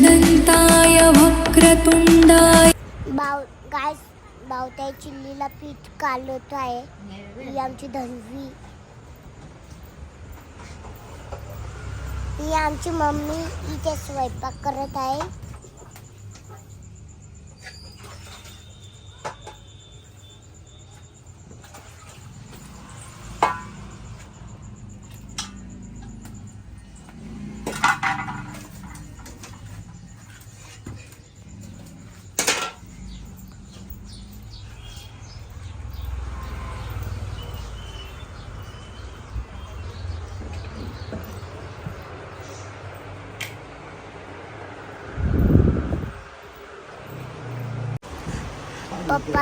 एकदन्ताय वक्रतुण्डाय बाव गाय बावताय चिल्लीला पीठ कालवत आहे. ही आमची धनवी. ही आमची मम्मी इथे स्वयंपाक करत आहे.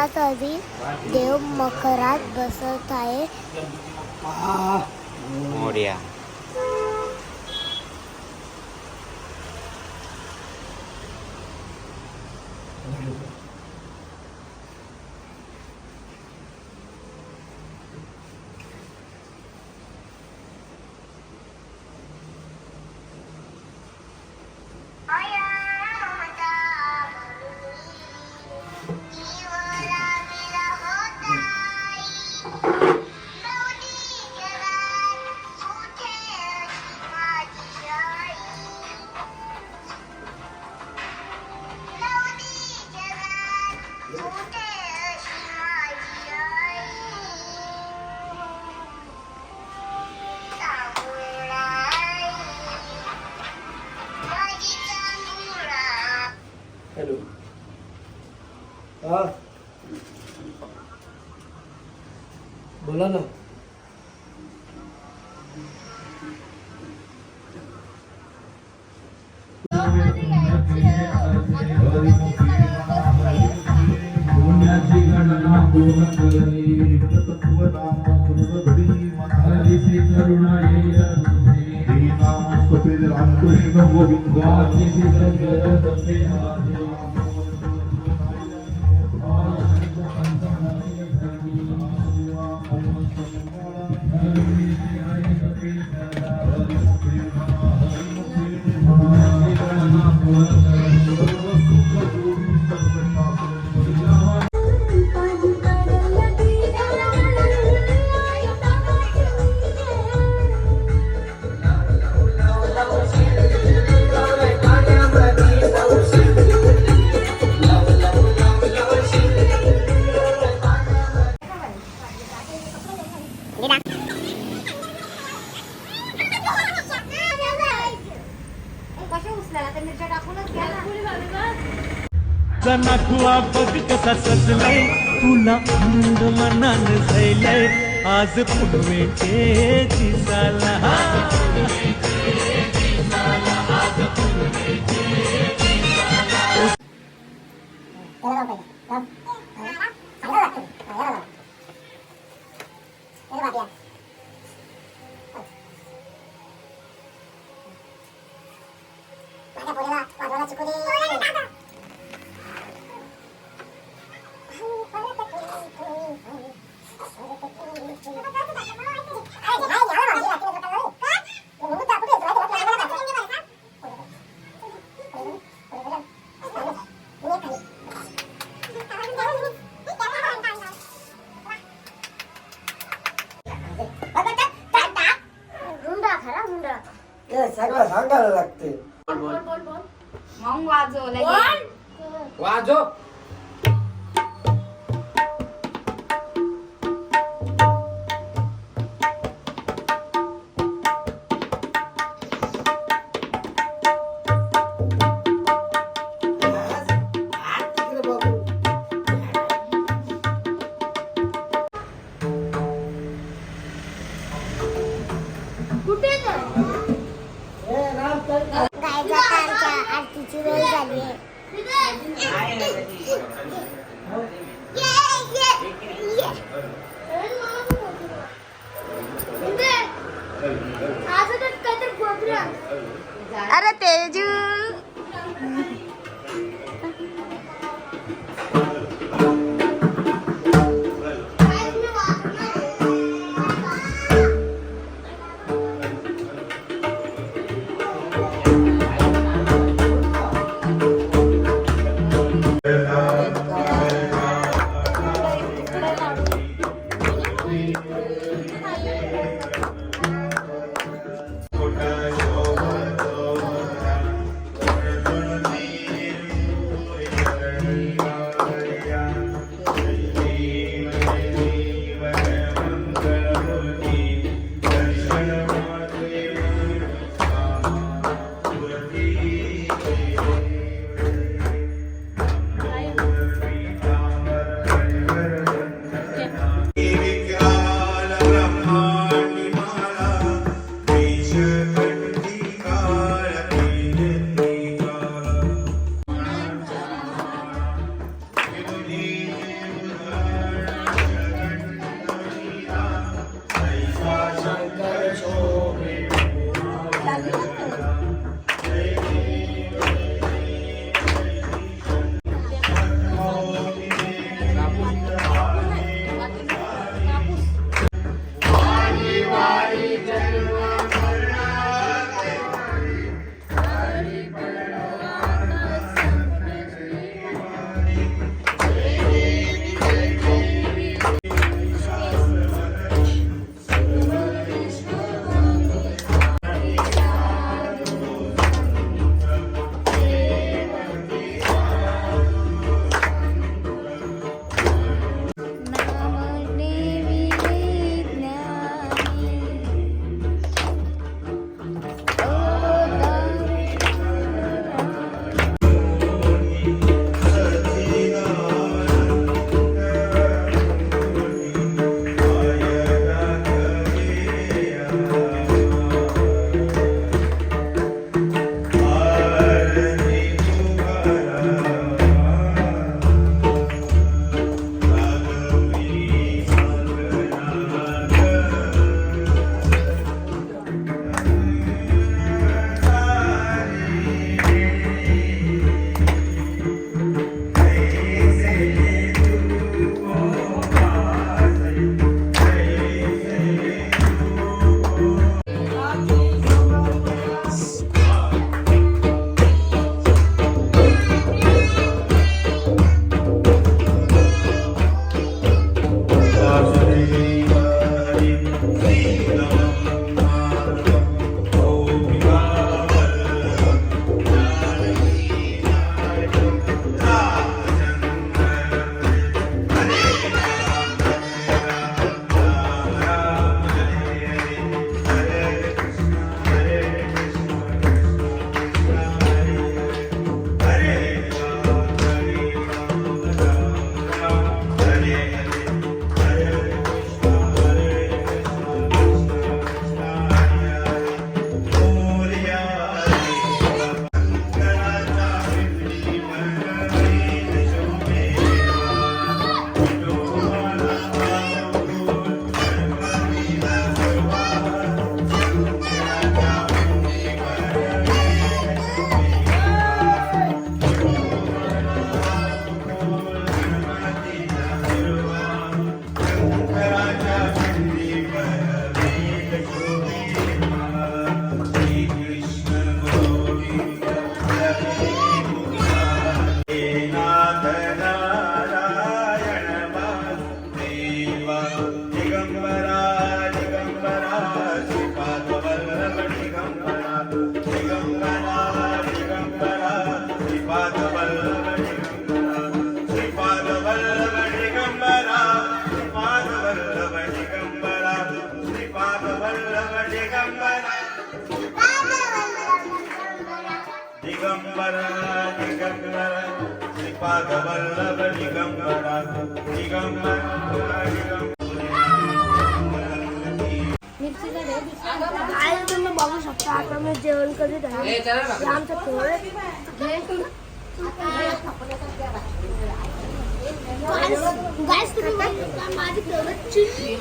तरी देव मकरात बसत आहे. मोर्या. हा. बोला ना. रामकृष्ण गोविंद कसा सजलाय तुला आनंद मनान झैलाय आज पुनवेचे दिसाला गायचा आमच्या आरतीची झाली आहे. अरे तेजू. पादवल्लभ वल्लभ दिगंबरा तुम्ही बघू शकता आता मी जेवण करीत आहे आमचं गाईस तुम्ही माझी फेवरेट चिल्ली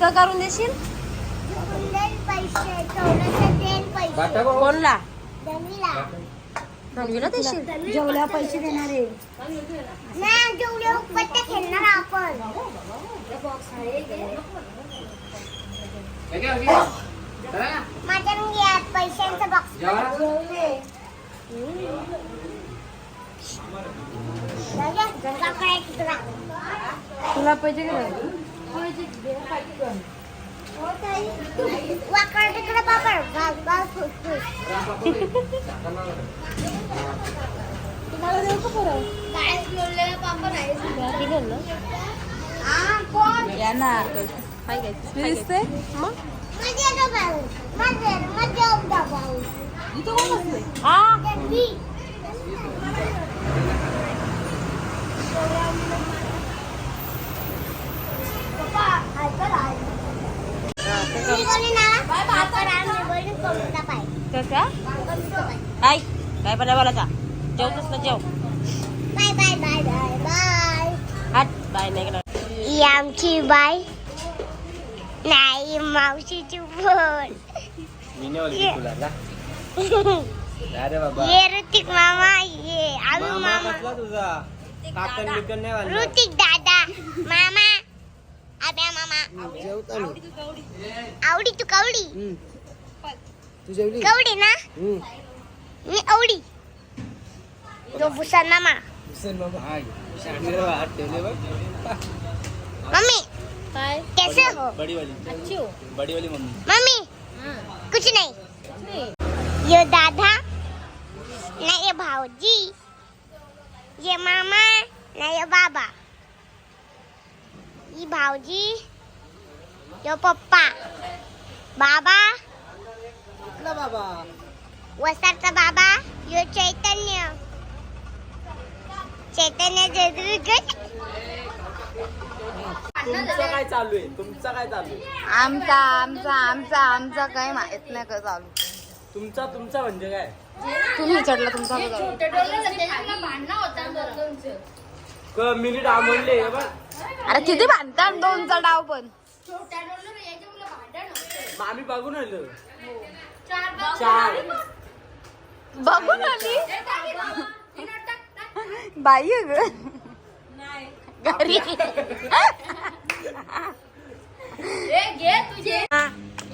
का करून देशील कोणला? धनवीला देशील? जेवल्या पैसे देणारे नाही पत्ते खेळणार आपण. माझ्या घ्या पैशांचा बॉक्स तुला पैसे वाकड तिकडे पापड आहे ना काय दिसते? मग? मजा येतो भाऊ मजा मजा येतो भाऊ हा त्यांनी पप्पा ऐकलं आहे मी बोलली ना भाकर आम्ही बोलली कमता पाय कसा कमता पाय ऐक काय पण बोलायचा जेवतोस ना जेव bye bye bye bye bye हट बाय नाही करणार. ही आमची बाय नाही मावशीची ये ये ऋतिक मामा. ये आम्ही मामा ऋतिक दादा मामा आब्या मामा आवडी तू कवडी? तू जेवली कवडी ना? मी आवडी. तो भुसान मामा. मम्मी. काय? कैसे हो? बड़ी वाली अच्छी हो। बड़ी वाली मम्मी मम्मी कुछ नहीं। ये दादा ना ये भाऊजी ये मामा ना ये बाबा। ये भाऊजी ये पप्पा। बाबा बाबा? वसारचा बाबा यो चैतन्य। चैतन्य जयदुर्ग तुमचं काय चालू आहे? तुमचं काय चालू आहे? आमचा आमचा आमचा आमचा काय माहीत नाही का चालू तुमचा तुमचा म्हणजे काय? तुम्ही चढला तुमचा का चालू क मिनिट आमडले बघ अरे किती भांडतात दोनचा डाव पण. आम्ही बघून आलो. चार बघून आली? बाई आहे ग. घरी.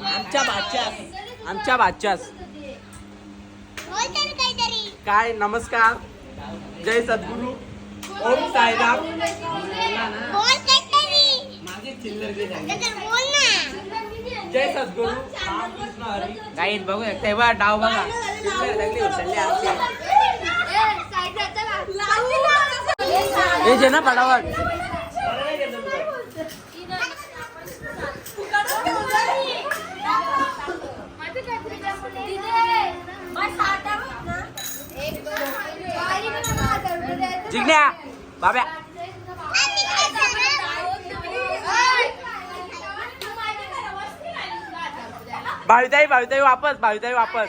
आमच्या बाच्यास आमच्या काय नमस्कार. जय सद्गुरू. ओम साईराम. जय सद्गुरू. काही बघू तेव्हा डाव बघा. हे जे ना पडावट जिग्न्या बाब्या. भाविताई भाविताई वापस भाविताई वापस.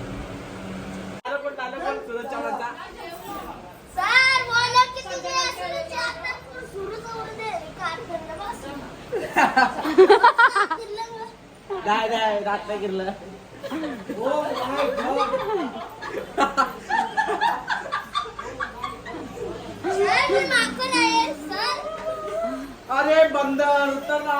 नाही नाही रात नाही गिरलं. सर मी मागून आहे सर. अरे बंदर उतर ना.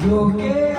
লোকে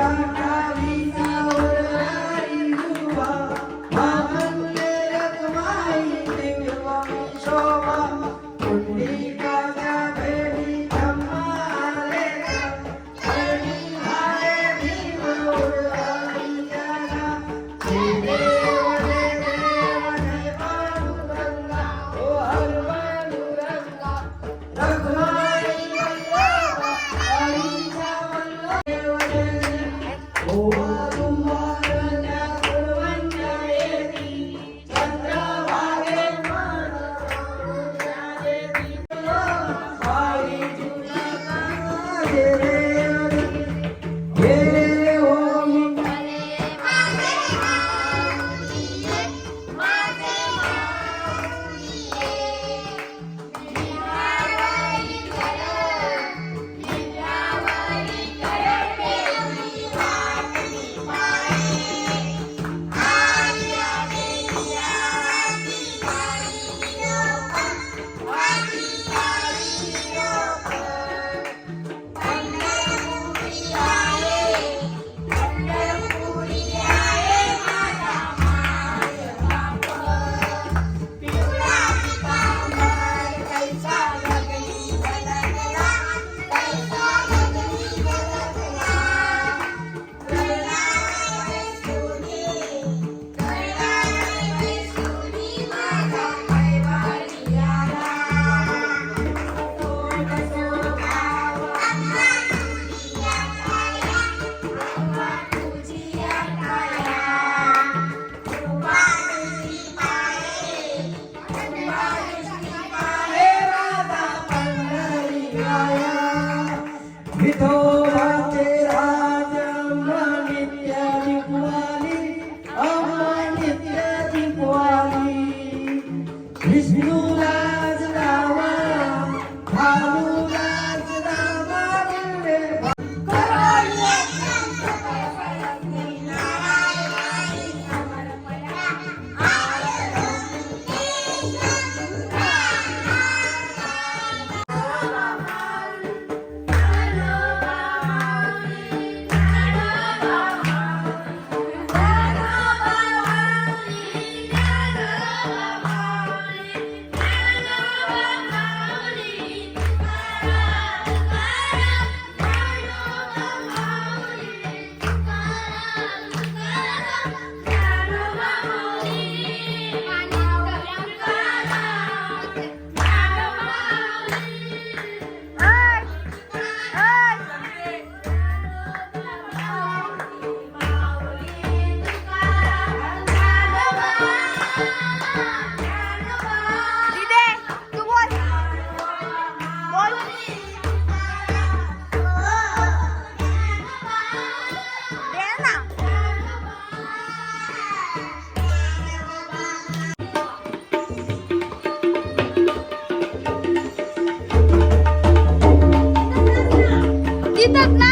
thật là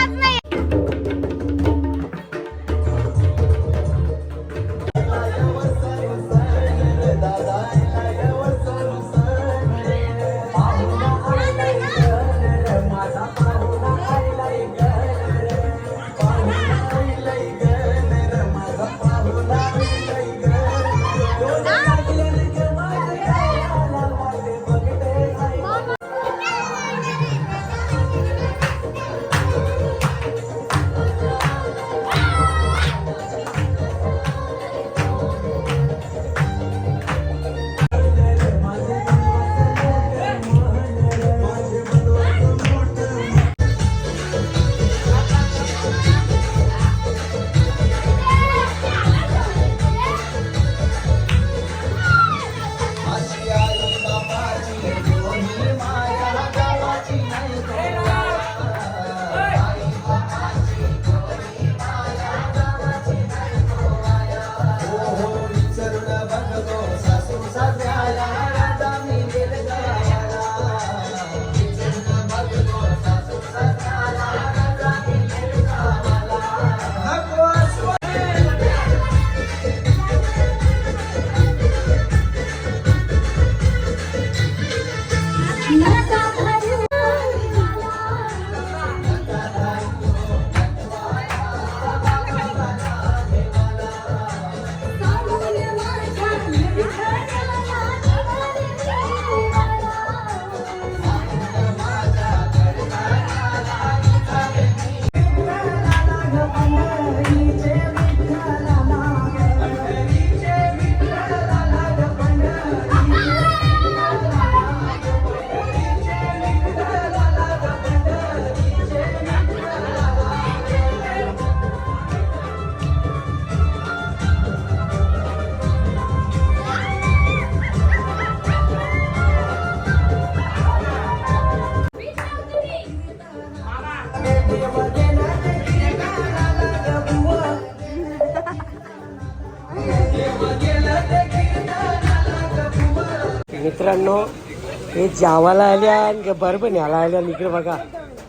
हे जावाला आल्या आणि बरोबर न्यायला आल्या. इकडे बघा.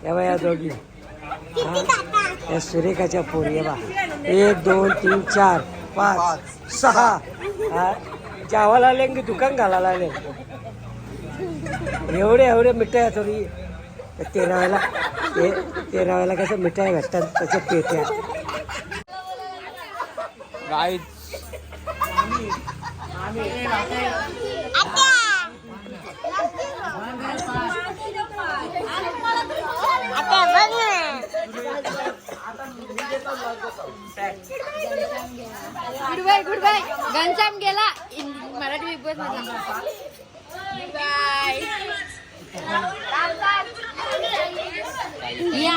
या बा या दोघी. हा, या सुरेखाच्या पोरी आहे बा. एक दोन तीन चार पाच सहा. हा, जावाला आले की दुकान घालायला आले एवढे एवढे मिठाया थोडी. तेराव्याला ते तेराव्याला कसं मिठाई भेटतात तसं पेट्या. गाईज आता बघ ना good bye good bye Ghanshyam गेला. मराठी बिग बॉस मधला. बाय या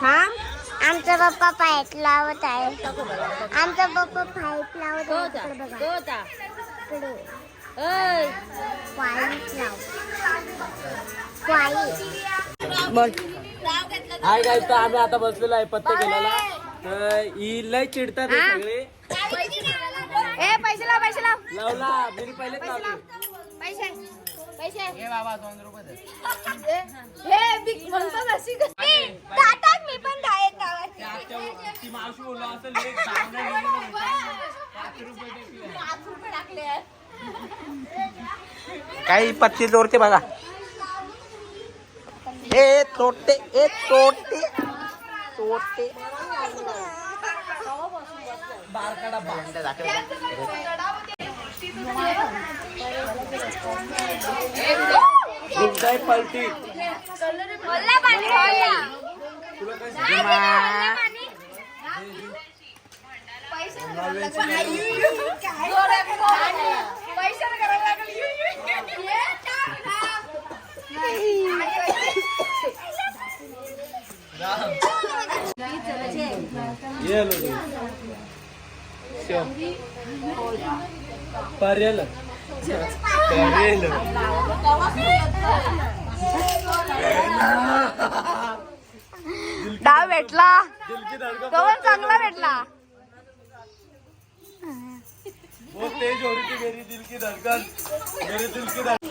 हा आमचा पप्पा पाईप लावत आहे. आमचा पप्पा पाईप लावत आहे. बोल हाय काय तर आम्ही आता बसलेलो आहे पत्ते केलेला तर ही लय चिडतात हे सगळे. ए पैसे लाव पैसे लाव. लावला मी पहिलेच लावले. पैसे पैसे. हे बाबा दोन रुपये दे. हे बिग म्हणतात अशी टाटा मी पण काय ती मावशी बोलला असं. पाच रुपये टाकले. काही पत्ती जोडते बघा. ए तोडते ए तोडते. तोडते. बारकाडा बांगड्या दाखल काय पलटी बोलला बोलला पर्यल डाव भेटला. पण चांगला भेटला. वो तेज हो रही थी मेरी दिल की धड़कन मेरे दिल की धड़कन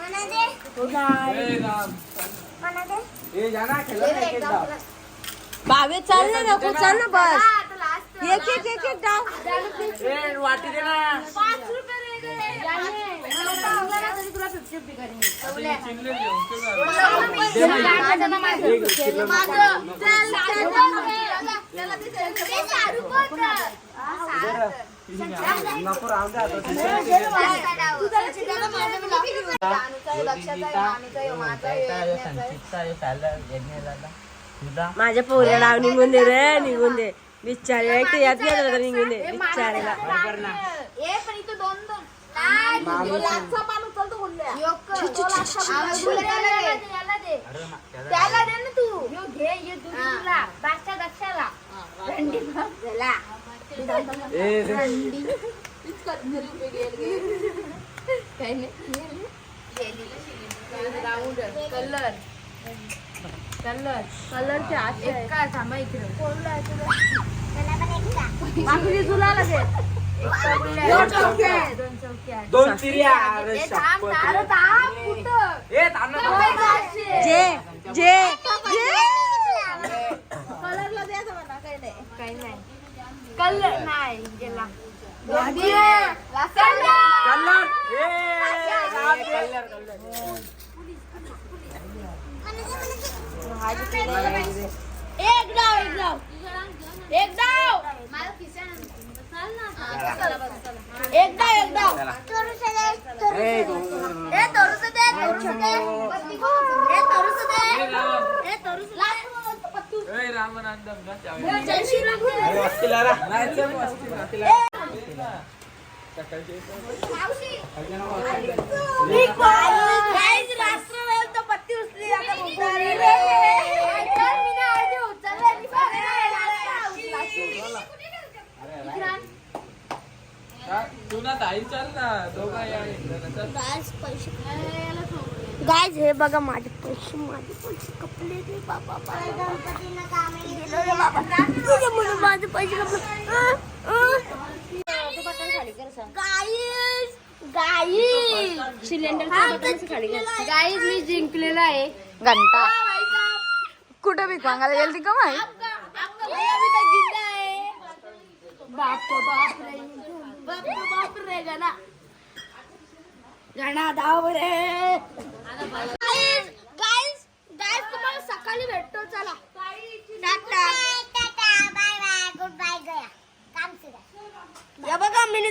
मना दे मना दे बावे चाल ना नको चाल ना बस एक एक एक एक डाव वाटी दे ना पाच रुपये रे गं. तुला फिफ्टी फिफ्टी करेन माझ्या पोऱ्या डाव निघून दे रे निघून दे. तर यात गेलं तर निघून दे बिचारेला. त्याला दे ना तू. घे ये तुला. बादशा दक्षाला. रंडी झाला कलर कलर कलरच्या आत काय थांबा इकडे तुला लगेच दोन तिर्या अरे शपथ. थांब, थांब, कुठं? ए थांब ना थांब, जाशील. जे जे कलरला द्यायचं मला काही नाही काही नाही कलर नाही गेला कलर कलर ए कलर कलर एक डाव एक डाव एक डाव एक डाव एक डाव ए ए तरुस दे तरुस दे ए तरुस दे ए तरुस पत्तू ए रामनंदम जय श्रीराम. अरे वस्तीला रा. वस्तीला वस्तीला गाईज राष्ट्र वेळ तर पत्ती उचली. आता बोलतोय. मी ना आधी उचललं, मी तू ना ताई चल ना दोघा या इकडं ना, चल. गाईज हे बघा माझे पैसे माझे पैसे कपले रे बाबा बाबा. माझे पैसे कपले गाईज सिलेंडर गाईज मी जिंकलेला आहे. घंटा. कुठं बी मागायला गेली का माही आपका भैया भी तो जिंदा है बाप गाणा. धाव रे. सकाळी भेटतो चला. टाटा. बाय बाय गुड बाय गया. काम बघा मिनी